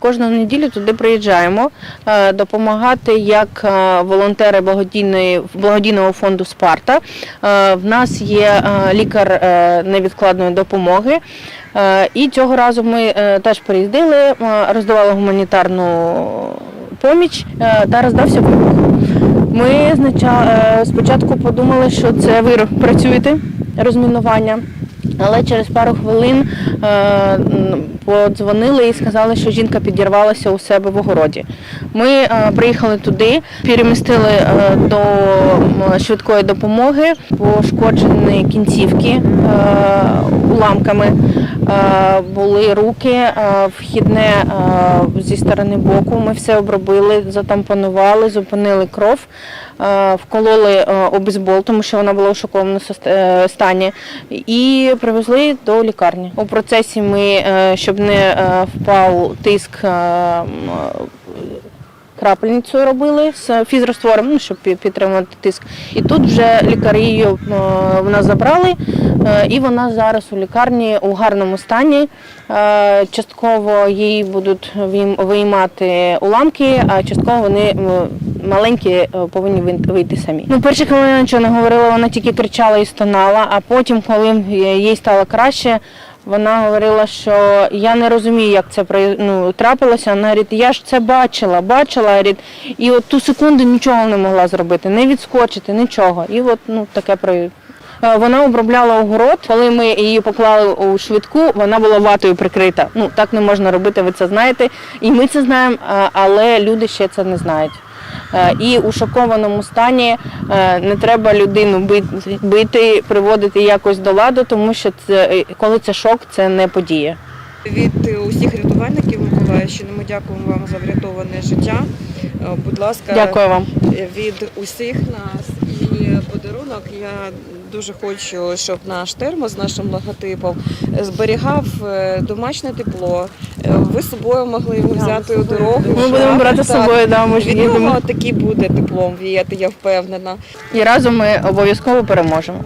Кожну неділю туди приїжджаємо е, допомагати як е, волонтери благодійного фонду Спарта. Е, В нас є лікар невідкладної допомоги. І цього разу ми теж приїздили, роздавали гуманітарну поміч та роздався вибух. Ми спочатку подумали, що це ви працюєте розмінування. Але через пару хвилин е, подзвонили і сказали, що жінка підірвалася у себе в огороді. Ми е, приїхали туди, перемістили е, до швидкої допомоги, пошкоджені кінцівки е, уламками. Е, були руки, е, вхідне е, зі сторони боку. Ми все обробили, затампонували, зупинили кров, вкололи обізбол, тому що вона була у шоковому е, стані, і привезли до лікарні. У процесі ми, щоб не впав тиск. Крапельницю робили з фізроствором, ну, щоб пі- підтримувати тиск. І тут вже лікарі її е, вона забрали, е, і вона зараз у лікарні у гарному стані. Е, Частково їй будуть виймати уламки, а частково вони маленькі повинні вин- вийти самі. Ну, перші хвилини нічого не говорила, вона тільки кричала і стонала, а потім, коли їй стало краще. Вона говорила, що я не розумію, як це ну, трапилося. Вона говорить, я ж це бачила, бачила, говорить, і от ту секунду нічого не могла зробити, не відскочити, нічого. І от ну таке про. Е, Вона обробляла огород. Коли ми її поклали у швидку, вона була ватою прикрита. Ну так не можна робити, ви це знаєте. І ми це знаємо, але люди ще це не знають. Е, І у шокованому стані е, не треба людину бити, приводити якось до ладу, тому що це е, коли це шок, це не подія. Від усіх рятувальників Миколаївщини ми дякуємо вам за врятоване життя. Будь ласка, Дякую вам. від усіх нас подарунок. Я дуже хочу, щоб наш термос з нашим логотипом зберігав е, домашнє тепло. Е, Ви з собою могли його взяти у дорогу. Ми будемо брати з собою, да, ми ж Від їдемо. нього таки буде теплом віяти, я впевнена. І разом ми обов'язково переможемо.